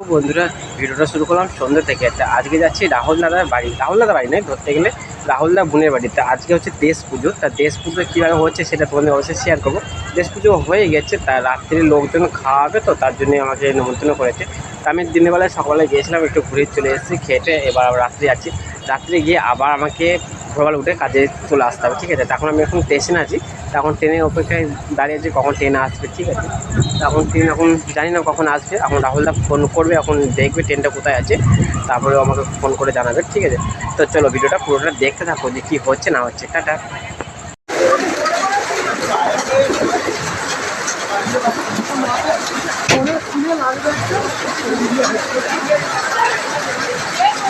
বন্ধুরা, ভিডিওটা শুরু করলাম সন্ধ্যে থেকে। একটা আজকে যাচ্ছি রাহুল দাদার বাড়ি। রাহুল দাদার বাড়ি নয়, ধরতে গেলে রাহুল দা বোনের বাড়িতে আজকে হচ্ছে দেশ পুজো। তা দেশ পুজো কীভাবে হচ্ছে সেটা তোমাদের অবশ্যই শেয়ার করব। দেশ পুজো হয়ে গেছে, তা রাত্রে লোকজন খাওয়াবে তো, তার জন্য আমাকে নিমন্ত্রণ করেছে। তা আমি দিনের বেলায় সকালে গিয়েছিলাম, একটু ঘুরে চলে এসেছি, খেটে এবার রাত্রে যাচ্ছি। রাত্রে গিয়ে আবার আমাকে ভোরবেলা উঠে কাজে চলে আসতে হবে, ঠিক আছে? তখন আমি এখন স্টেশনে আছি। তখন ট্রেনের অপেক্ষায় দাঁড়িয়ে আছি, কখন ট্রেন আসবে, ঠিক আছে? তখন ট্রেন এখন জানি না কখন আসবে। এখন রাহুলদা ফোন করবে, এখন দেখবে ট্রেনটা কোথায় আছে। তারপরে আমাকে ফোন করে জানাবে, ঠিক আছে? তো চলো ভিডিওটা পুরোটা দেখতে থাকো, যে কী হচ্ছে, না হচ্ছে। টাটা।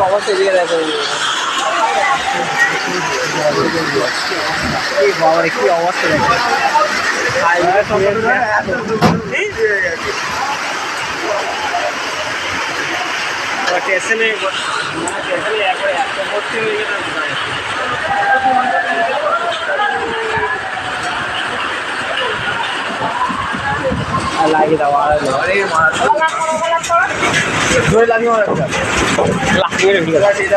অবস্থা দিয়ে দেখো বাবার কি অবস্থা দেখো স্টেশনে ভর্তি হয়ে গেল লাগিয়ে দাও আর লাগিয়ে লাগিয়ে লাগিয়ে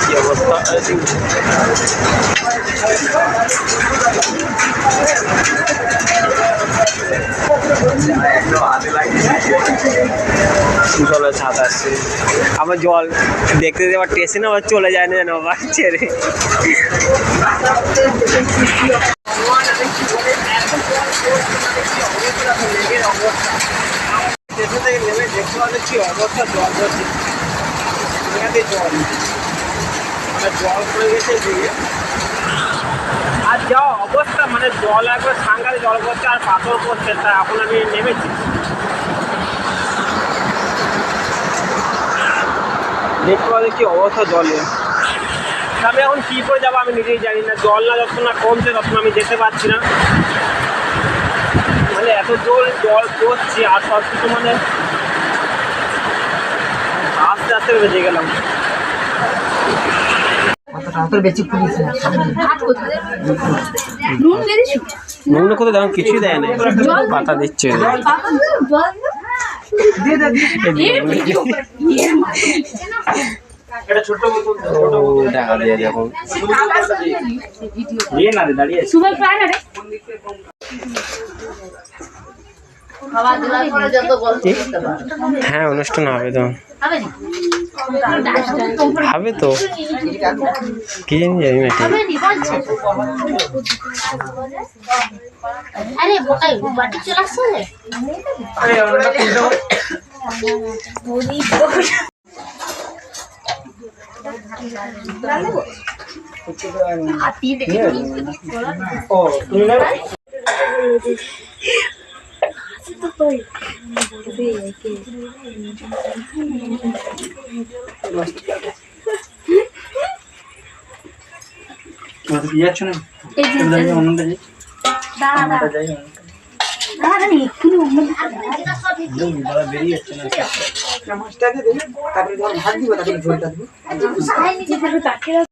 কি অবস্থা জলে ছাদ আসছে আমার জল দেখতে দেখতে আবার স্টেশনে আবার চলে যায় না যেন আবার ছেড়ে। নেমে দেখতে কি অবস্থা জল জল মানে জল আর যা অবস্থা মানে জল একবার সাংঘাতে জল পড়ছে আর পাথর পড়ছে তা এখন আমি নেমেছি। দেখতে পাচ্ছি কি অবস্থা জলে আমি এখন কী করে যাব আমি নিজেই জানি না। জল না যখন না কমছে তখন আমি যেতে পারছি না। মানে এত জল জল পড়ছে আর সব কিছু মানে আস্তে আস্তে বেঁচে গেলাম। নুন কোথাও দেখো কিছুই দেয় না পাতা দিচ্ছে। দেখা। দিয়ে দেখুন না রে দাঁড়িয়ে হ্যাঁ অনুষ্ঠান হবে তো। হবে তো। কি জানি জানি না ঠিক। হবে নি বলছে আরে বোকাই বাটি চলে আসছে রে ও তুমি নেবে যাচ্ছ না এই যে অন্যটা যাই দাঁড়া দাঁড়া যাই দাঁড়া নি এক্ষুনি অন্য বেরিয়ে যাচ্ছে না মাছটা দিয়ে তারপরে দিব তারপরে ঝোলটা দিব